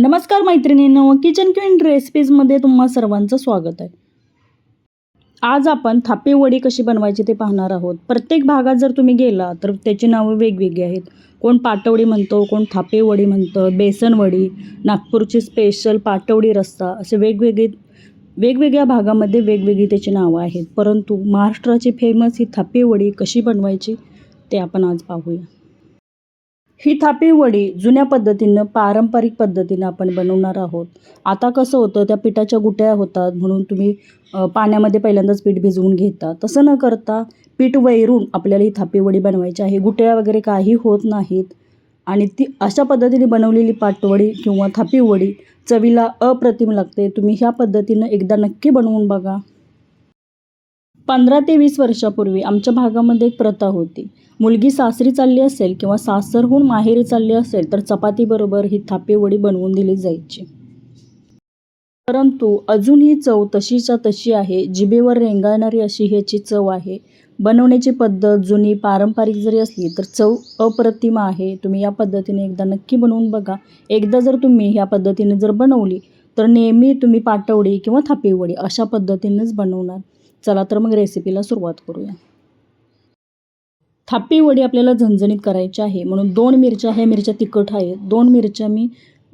नमस्कार मैत्रिणींनो kitchen queen रेसिपीजमध्ये तुम्हा सर्वांचं स्वागत आहे. आज आपण थापी वडी कशी बनवायची ते पाहणार आहोत. प्रत्येक भागात जर तुम्ही गेला तर त्याची नावं वेगवेगळी आहेत. कोण पाटवडी म्हणतो कोण थापे वडी म्हणतं बेसनवडी नागपूरची स्पेशल पाटवडी रस्ता असे वेगवेगळे वेगवेगळ्या भागामध्ये वेगवेगळी त्याची नावं आहेत. परंतु महाराष्ट्राची फेमस ही थापी वडी कशी बनवायची ते आपण आज पाहूया. ही थापी वडी जुन्या पद्धतीनं पारंपरिक पद्धतीनं आपण बनवणार आहोत. आता कसं होतं त्या पिठाच्या गुट्या होतात म्हणून तुम्ही पाण्यामध्ये पहिल्यांदाच पीठ भिजवून घेता. तसं न करता पीठ वैरून आपल्याला ही थापी वडी बनवायची आहे. गुट्या वगैरे काही होत नाहीत आणि ती अशा पद्धतीने बनवलेली पाटवडी किंवा थापी वडी चवीला अप्रतिम लागते. तुम्ही ह्या पद्धतीनं एकदा नक्की बनवून बघा. पंधरा ते वीस वर्षापूर्वी आमच्या भागामध्ये एक प्रथा होती. मुलगी सासरी चालली असेल किंवा सासरहून माहेरी चालली असेल तर चपातीबरोबर ही थापीवडी बनवून दिली जायची. परंतु अजून ही चव तशीच्या तशी आहे जिभेवर रेंगाळणारी अशी ह्याची चव आहे. बनवण्याची पद्धत जुनी पारंपरिक जरी असली तर चव अप्रतिम आहे. तुम्ही या पद्धतीने एकदा नक्की बनवून बघा. एकदा जर तुम्ही ह्या पद्धतीने जर बनवली तर नेहमी तुम्ही पाटवडी किंवा थापीवडी अशा पद्धतीनेच बनवणार. चला तर मग रेसिपीला सुरुवात करूया. थापी वडी आपल्याला झणझणीत करायची आहे. म्हणून दोन मिरच्या ह्या मिरच्या तिखट आहेत. दोन मिरच्या मी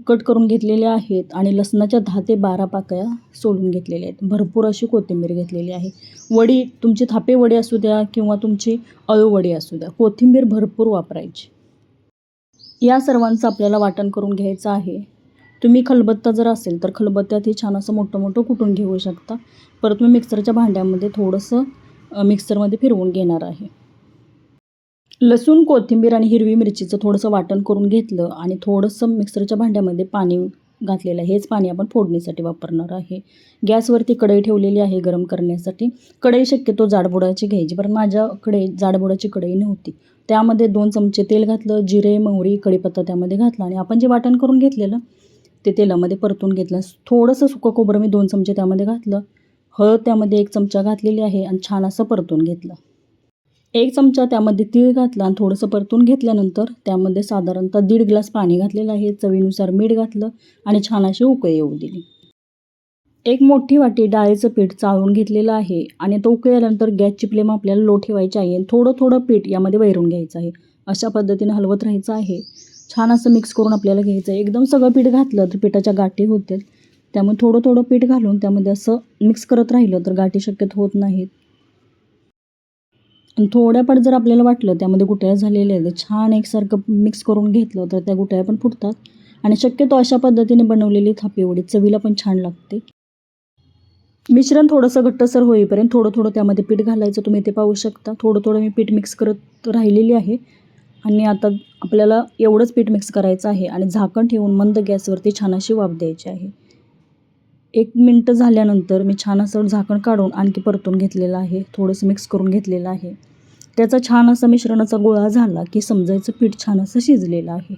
कट करून घेतलेल्या आहेत आणि लसणाच्या दहा ते बारा पाकळ्या सोलून घेतलेल्या आहेत. भरपूर अशी कोथिंबीर घेतलेली आहे. वडी तुमची थापे वडी असू द्या किंवा तुमची अळूवडी असू द्या कोथिंबीर भरपूर वापरायची. या सर्वांचं आपल्याला वाटण करून घ्यायचं आहे. तुम्ही खलबत्ता जर असेल तर खलबत्त्यात हे छान असं मोठं मोठं कुटून घेऊ शकता. परत मी मिक्सरच्या भांड्यामध्ये थोडंसं मिक्सरमध्ये फिरवून घेणार आहे. लसूण कोथिंबीर आणि हिरवी मिरचीचं थोडंसं वाटण करून घेतलं आणि थोडंसं मिक्सरच्या भांड्यामध्ये पाणी घातलेलं आहे. हेच पाणी आपण फोडणीसाठी वापरणार आहे. गॅसवरती कढई ठेवलेली आहे गरम करण्यासाठी. कढई शक्यतो जाडबुडाची घ्यायची पण माझ्याकडे जाडबुडाची कढई नव्हती. त्यामध्ये दोन चमचे तेल घातलं जिरे मोहरी कढीपत्ता त्यामध्ये घातला आणि आपण जे वाटण करून घेतलेलं ते तेलामध्ये परतून घेतलं. थोडंसं सुकं खोबरं मी दोन चमचे त्यामध्ये घातलं. हळद त्यामध्ये एक चमचा घातलेली आहे आणि छान असं परतून घेतलं. एक चमचा त्यामध्ये तीळ घातला आणि थोडंसं परतून घेतल्यानंतर त्यामध्ये साधारणतः दीड ग्लास पाणी घातलेलं आहे. चवीनुसार मीठ घातलं आणि छान अशी उकळी येऊ दिली. एक मोठी वाटी डाळीचं पीठ चाळून घेतलेलं आहे आणि तो उकळल्यानंतर गॅसची फ्लेम आपल्याला लो ठेवायची आहे आणि थोडं थोडं पीठ यामध्ये वैरून घ्यायचं आहे. अशा पद्धतीने हलवत राहायचं आहे. छान असं मिक्स करून आपल्याला घ्यायचं आहे. एकदम सगळं पीठ घातलं तर पिठाच्या गाठी होतील. त्यामुळे थोडं थोडं पीठ घालून त्यामध्ये असं मिक्स करत राहिलं तर गाठी शक्यत होत नाहीत. आणि जर आपल्याला वाटलं त्यामध्ये गुटळ्या झालेल्या आहेत छान एकसारखं मिक्स करून घेतलं तर त्या गुटळ्या पण फुटतात. आणि शक्यतो अशा पद्धतीने बनवलेली थापीवडी चवीला पण छान लागते. मिश्रण थोडंसं घट्टसर होईपर्यंत थोडं थोडं त्यामध्ये पीठ घालायचं तुम्ही ते पाहू शकता. थोडं थोडं मी पीठ मिक्स करत राहिलेली आहे. आणि आता आपल्याला एवढंच पीठ मिक्स करायचं आहे आणि झाकण ठेवून मंद गॅसवरती छान अशी वाफ द्यायची आहे. एक मिनटं झाल्यानंतर मी छान असं झाकण काढून आणखी परतून घेतलेलं आहे. थोडंसं मिक्स करून घेतलेलं आहे. त्याचा छान असा मिश्रणाचा गोळा झाला की समजायचं पीठ छान असं शिजलेलं आहे.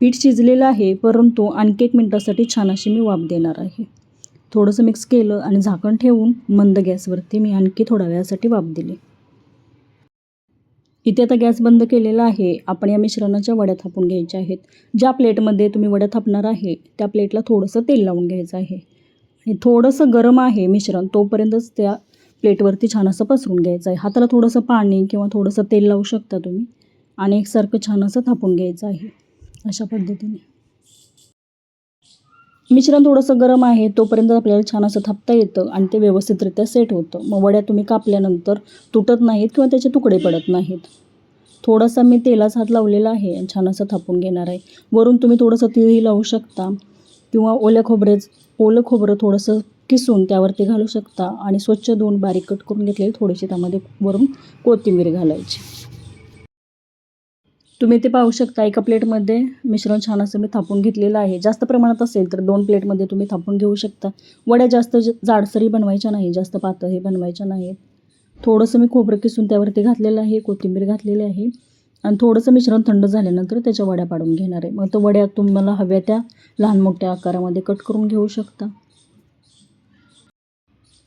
पीठ शिजलेलं आहे परंतु आणखी एक मिनटासाठी छान अशी मी वाफ देणार आहे. थोडंसं मिक्स केलं आणि झाकण ठेवून मंद गॅसवरती मी आणखी थोड्या वेळासाठी वाफ दिली. इथे आता गॅस बंद केलेला आहे. आपण या मिश्रणाच्या वड्या थापून घ्यायच्या आहेत. ज्या प्लेटमध्ये तुम्ही वड्या थापणार आहे त्या प्लेटला थोडंसं तेल लावून घ्यायचं आहे. आणि थोडंसं गरम आहे मिश्रण तोपर्यंतच त्या प्लेटवरती छान असं पसरून घ्यायचं आहे. हाताला थोडंसं पाणी किंवा थोडंसं तेल लावू शकता तुम्ही. आणि एकसारखं छान असं थापून घ्यायचं आहे. अशा पद्धतीने. मिश्रण थोडंसं गरम आहे तोपर्यंत आपल्याला छान असं थापता येतं आणि ते व्यवस्थितरित्या सेट होतं. मग वड्या तुम्ही कापल्यानंतर तुटत नाहीत किंवा त्याचे तुकडे पडत नाहीत. थोडासा मी तेलाचा हात लावलेला आहे आणि छान असं थापून घेणार आहे. वरून तुम्ही थोडंसं तिळही लावू शकता किंवा ओल्या खोबरेच ओलं खोबरं थोडंसं किसून त्यावरती घालू शकता आणि स्वच्छ धुवून बारीक कट करून घेतलेली थोडीशी त्यामध्ये वरून कोथिंबीर घालायची. तुम्ही ते पाहू शकता एका प्लेटमध्ये मिश्रण छान असं मी थापून घेतलेलं आहे. जास्त प्रमाणात असेल तर दोन प्लेटमध्ये तुम्ही थापून घेऊ शकता. वड्या जास्त जाडसरी बनवायच्या नाही जास्त पातळही बनवायच्या नाहीत. थोडंसं मी खोबरं किसून त्यावरती घातलेलं आहे कोथिंबीर घातलेली आहे. आणि थोडंसं मिश्रण थंड झाल्यानंतर त्याच्या वड्या पाडून घेणार आहे. मग तो वड्या तुम्हाला हव्या त्या लहान मोठ्या आकारामध्ये कट करून घेऊ शकता.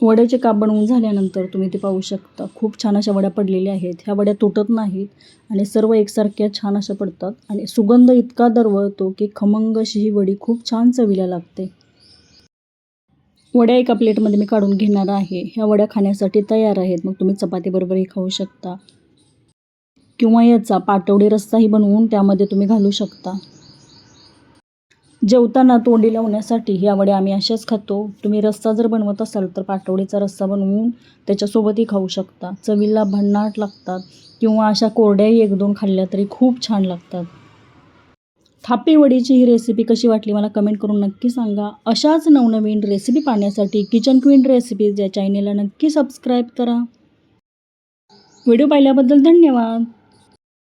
वड्याचे काप बनवून झाल्यानंतर तुम्ही ते पाहू शकता. खूप छान अशा वड्या पडलेल्या आहेत. ह्या वड्या तुटत नाहीत आणि सर्व एकसारख्या छान अशा पडतात आणि सुगंध इतका दरवळतो की खमंग अशी ही वडी खूप छान चवीला लागते. वड्या एका प्लेटमध्ये मी काढून घेणार आहे. ह्या वड्या खाण्यासाठी तयार आहेत. मग तुम्ही चपातीबरोबरही खाऊ शकता. किंवा याचा पाटवडी रस्साही बनवून त्यामध्ये तुम्ही घालू शकता. जेवताना तोंडी लावण्यासाठी ह्या वड्या आम्ही अशाच खातो. तुम्ही रस्सा जर बनवत असाल तर पाटवडीचा रस्सा बनवून त्याच्यासोबतही खाऊ शकता. चवीला भन्नाट लागतात किंवा अशा कोरड्याही एक दोन खाल्ल्या तरी खूप छान लागतात. थापी वडीची ही रेसिपी कशी वाटली मला कमेंट करून नक्की सांगा. अशाच नवनवीन रेसिपी पाहण्यासाठी किचन क्वीन रेसिपीज या चॅनेलला नक्की सबस्क्राईब करा. व्हिडिओ पाहिल्याबद्दल धन्यवाद.